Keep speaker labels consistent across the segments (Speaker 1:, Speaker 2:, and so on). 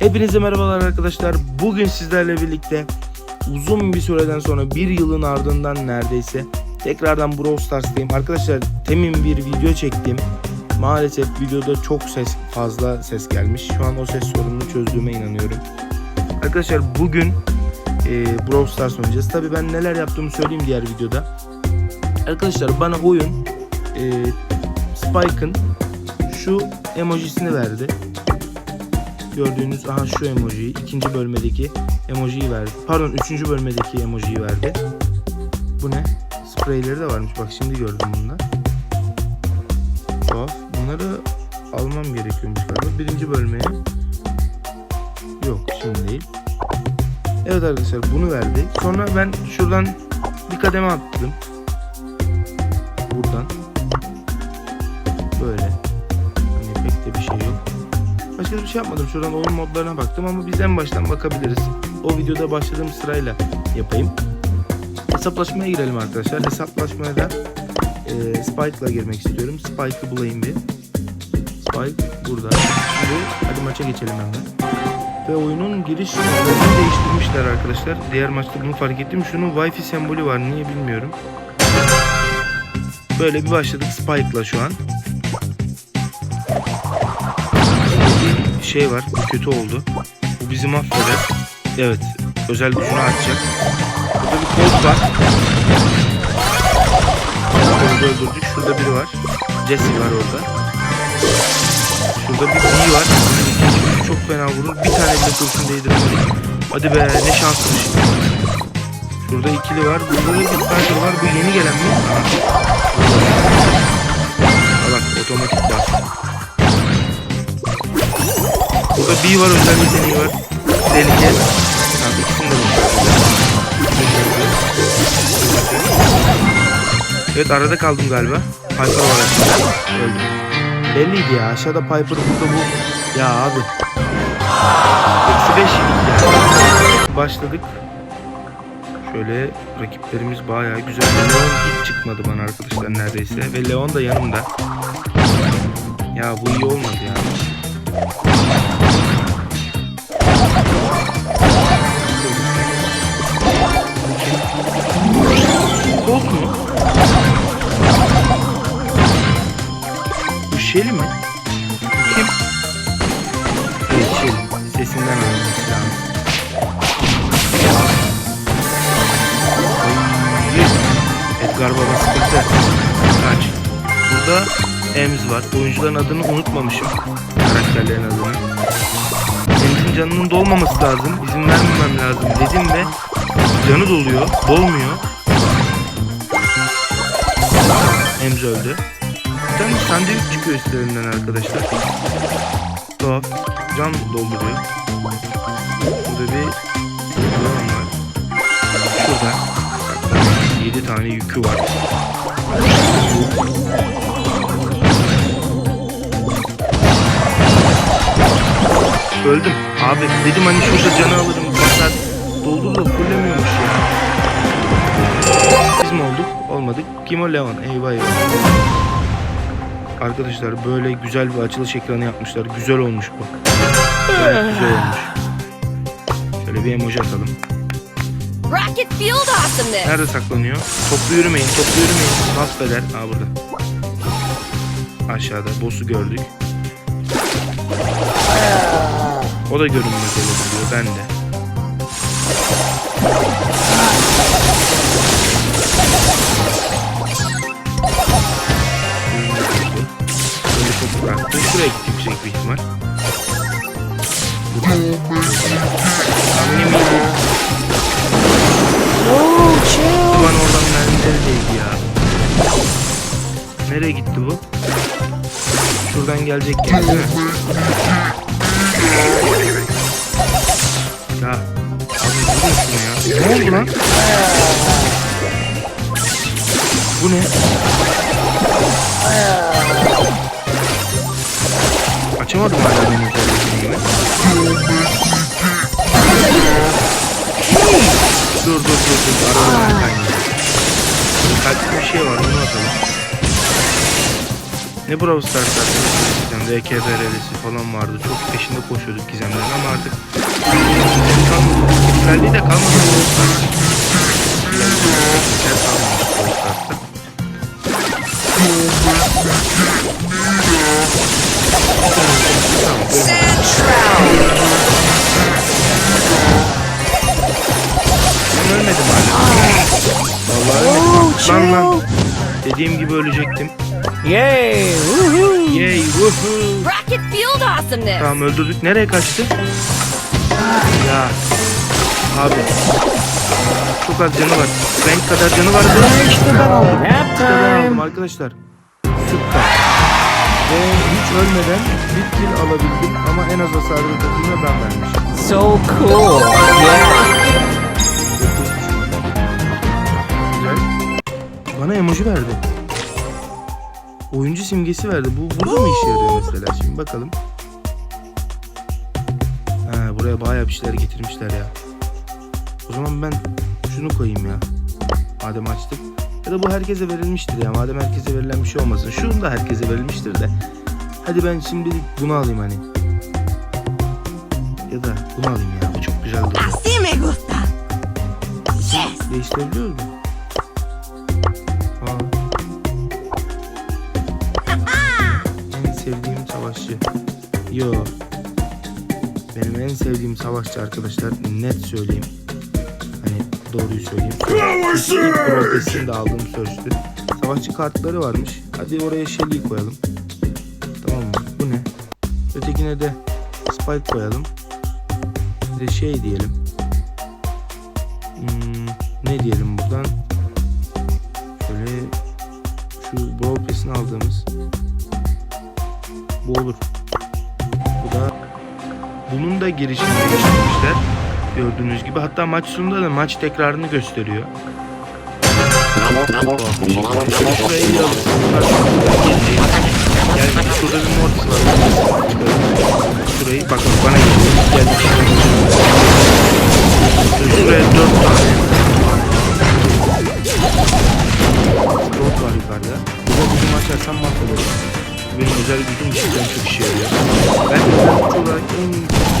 Speaker 1: Hepinize merhabalar arkadaşlar. Bugün sizlerle birlikte uzun bir süreden sonra bir yılın ardından neredeyse tekrardan Brawl Stars'tayım. Arkadaşlar temin bir video çektim. Maalesef videoda çok ses fazla ses gelmiş. Şu an o ses sorununu çözdüğüme inanıyorum. Arkadaşlar bugün e, Brawl Stars oynayacağız. Tabi ben neler yaptığımı söyleyeyim diğer videoda. Arkadaşlar bana oyun e, Spike'ın şu emojisini verdi. Gördüğünüz aha şu emojiyi ikinci bölmedeki emojiyi verdi. Pardon üçüncü bölmedeki emojiyi verdi. Bu ne? Spreyleri de varmış. Bak şimdi gördüm bunlar. Tuhaf. Bunları almam gerekiyormuş galiba. Birinci bölmeye. Yok şimdi değil. Evet arkadaşlar bunu verdi. Sonra ben şuradan bir kademe attım. Buradan. Bir şey yapmadım. Şuradan oyun modlarına baktım ama biz en baştan bakabiliriz. O videoda başladığım sırayla yapayım. Hesaplaşmaya girelim arkadaşlar. Hesaplaşmaya da e, Spike'la girmek istiyorum. Spike'ı bulayım bir. Spike burada. Şimdi hadi maça geçelim hemen. Ve oyunun giriş modlarını değiştirmişler arkadaşlar. Diğer maçta bunu fark ettim. Şunun Wi-Fi sembolü var. Niye bilmiyorum. Böyle bir başladık Spike'la şu an. Şey var. Bu kötü oldu. Bu bizi mahveder. Evet. Özel gücünü açacak. Burada bir kod var. Kodu öldürdük. Şurada biri var. Jesse var orada. Şurada bir Bee var. Gücü çok fena vurur. Bir tane bile kurşun değdiremedik. Hadi be ne şansmış. Şurada ikili var. Burada da bir sniper var. Bu yeni gelen mi? Burada B var özel yeteneği var. Tehlike. Tamam ikisini de Evet arada kaldım galiba. Piper var aşağıda. Öldüm. Belliydi ya aşağıda Piper burada bu. Ya abi. Eksi 5 yedik ya. Başladık. Şöyle rakiplerimiz bayağı güzel. Leon hiç çıkmadı bana arkadaşlar neredeyse. Ve Leon da yanımda. Ya bu iyi olmadı ya. Colt mu? Bu mi? Kim? Evet. Sesinden anlaması lazım. Edgar Baba sıkıntı. Kaç. Burada Ems var. Oyuncuların adını unutmamışım. Karakterlerin adını. Ems'in canının dolmaması lazım. İzin vermemem lazım dedim ve canı doluyor. Dolmuyor. Ems öldü. Bir tane sandviç çıkıyor üstlerinden arkadaşlar. Tuhaf. Can dolduruyor. Burada bir drone var. Şurada. 7 tane yükü var. Öldüm. Abi dedim hani şurada canı alırım. Bir saat doldur da fullemiyormuş ya. Biz mi olduk? Olmadık. Kim o Leon? Eyvah eyvah. Arkadaşlar böyle güzel bir açılış ekranı yapmışlar. Güzel olmuş bu. Gayet güzel olmuş. Şöyle bir emoji atalım.
Speaker 2: Rocket Field awesomeness.
Speaker 1: Nerede saklanıyor? Toplu yürümeyin, toplu yürümeyin. Mahveder. Aa burada. Aşağıda. Boss'u gördük. O da görünmez olabiliyor. Ben de. Çok bıraktı. Şuraya yüksek bir ihtimal. Burada. Tahminim iyi. Ulan oradan mermileri değdi ya. Nereye gitti bu? Şuradan gelecek gibi değil mi? Ya abi vuruyorsun ya. Ne oldu lan? Bu ne? Açamadım hala benim üzerindekini. Dur dur dur dur. Aradım ben kendimi. Kalpli bir şey var onu atalım. Ne Brawl Stars arkadaşlar eskiden VKBR'lisi falan vardı. Çok peşinde koşuyorduk gizemlerin ama artık kalmadı. Güzelliği de kalmadı Brawl Stars'ta. Güzel kalmamış Brawl Stars'ta. Tamam, Ben ölmedim hala. Vallahi ölmedim. Lan lan. Dediğim gibi ölecektim.
Speaker 3: Yay! Woohoo!
Speaker 1: Yay woohoo.
Speaker 2: Rocket Field awesomeness.
Speaker 1: Tamam öldürdük. Nereye kaçtı? Ya. Abi. Çok az canı var. Renk kadar canı var. Böyle işte ben aldım. Aldım
Speaker 3: time!
Speaker 1: arkadaşlar. Ve hiç ölmeden bir kill alabildim ama en az hasarı takımda ben vermişim.
Speaker 3: So cool! Yeah!
Speaker 1: Güzel. Bana emoji verdi. Oyuncu simgesi verdi. Bu burada mı işe yarıyor mesela? Şimdi bakalım. Ha, buraya bayağı bir şeyler getirmişler ya. O zaman ben şunu koyayım ya. Madem açtık. Ya da bu herkese verilmiştir ya. Madem herkese verilen bir şey olmasın. Şunu da herkese verilmiştir de. Hadi ben şimdilik bunu alayım hani. Ya da bunu alayım ya. Bu çok güzel duruyor.
Speaker 2: Así me gusta. Yes.
Speaker 1: Değiştirebiliyor mu? Aa. en sevdiğim savaşçı. Yo. Benim en sevdiğim savaşçı arkadaşlar net söyleyeyim. Doğruyu söyleyeyim. Profesini de aldığım sözlü. Savaşçı kartları varmış. Hadi oraya Shelly'i koyalım. Tamam mı? Bu ne? Ötekine de Spike koyalım. Bir de şey diyelim. Hmm, ne diyelim buradan? Şöyle şu Brawl Pass'ini aldığımız bu olur. Bu da bunun da girişini değiştirmişler. Gördüğünüz gibi. Hatta maç sonunda da maç tekrarını gösteriyor. Şurayı bak bak bana. Geldik. Şuraya dört tane Rot var yukarıda. Burada gücümü açarsam mahvolurum. Benim özel gücüm cidden çok işe yarıyor. Ben de olarak en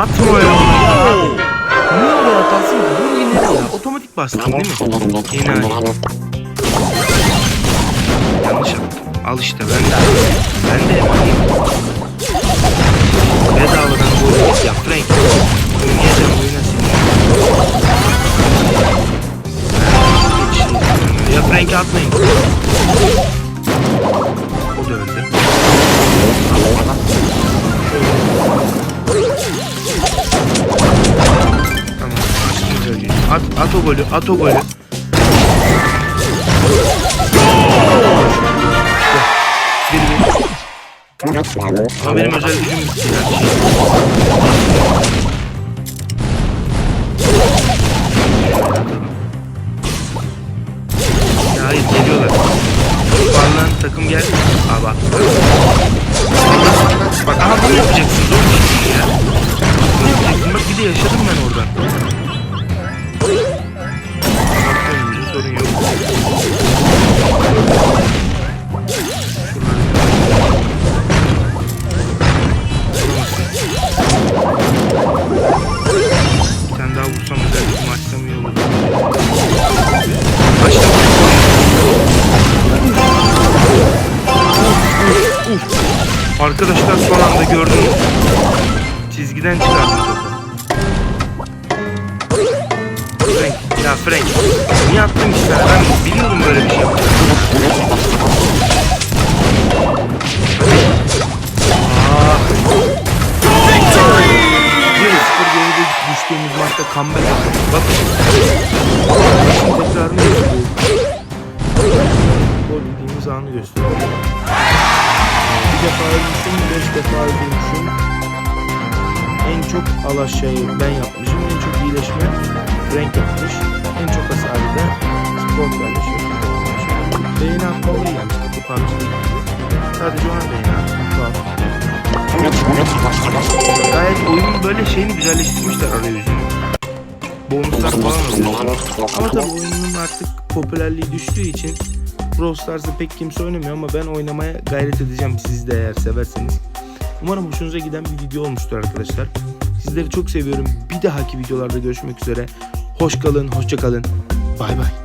Speaker 1: Atma öyle ya abi. Niye oraya atarsın? Dur yine ya. Otomatik bastın değil mi? Aynı. Yanlış yaptım. Al işte ben de. Ben de yapayım. Bedavadan bu oyunu ya Frank. Oynayacağım oyuna seni. Ya Frank'i atmayın. O da öldü. Tamam. At, at o golü. At o golü. Bir bir. Ama benim özel gücüm bitti ya. Ya hayır geliyorlar. Parlayan takım gel. Aa bak. Bak aha bunu yapacaksın. Zor bir şey ya. Bunu yapacaksın. Bak bir de yaşadım ben oradan. Arkadaşlar son anda gördünüz. Çizgiden çıkardım Frank. Niye attın sen? Ben biliyorum böyle bir şey yapacağını. Aa. 1-0 geride düştüğümüz maçta comeback yaptık. Bakın. Tekrarını yapıyoruz. Gol yediğimiz anı gösteriyor. Bir defa ölmüşüm, beş defa öldürmüşüm. En çok alaşağıyı ben yapmışım. En çok iyileşme Frank yapmış. En çok da spor. Şöyle beğeni atma olayı gelmiş. Bu PUBG değil. Sadece ona beğeni. Tuhaf. Gayet oyunun böyle şeyini güzelleştirmişler arayüzünü. Bonuslar falan oluyor. Ama tabii oyunun artık popülerliği düştüğü için Brawl Stars'ı pek kimse oynamıyor ama ben oynamaya gayret edeceğim siz de eğer severseniz. Umarım hoşunuza giden bir video olmuştur arkadaşlar. Sizleri çok seviyorum. Bir dahaki videolarda görüşmek üzere. Hoş kalın, hoşça kalın. Bay bay.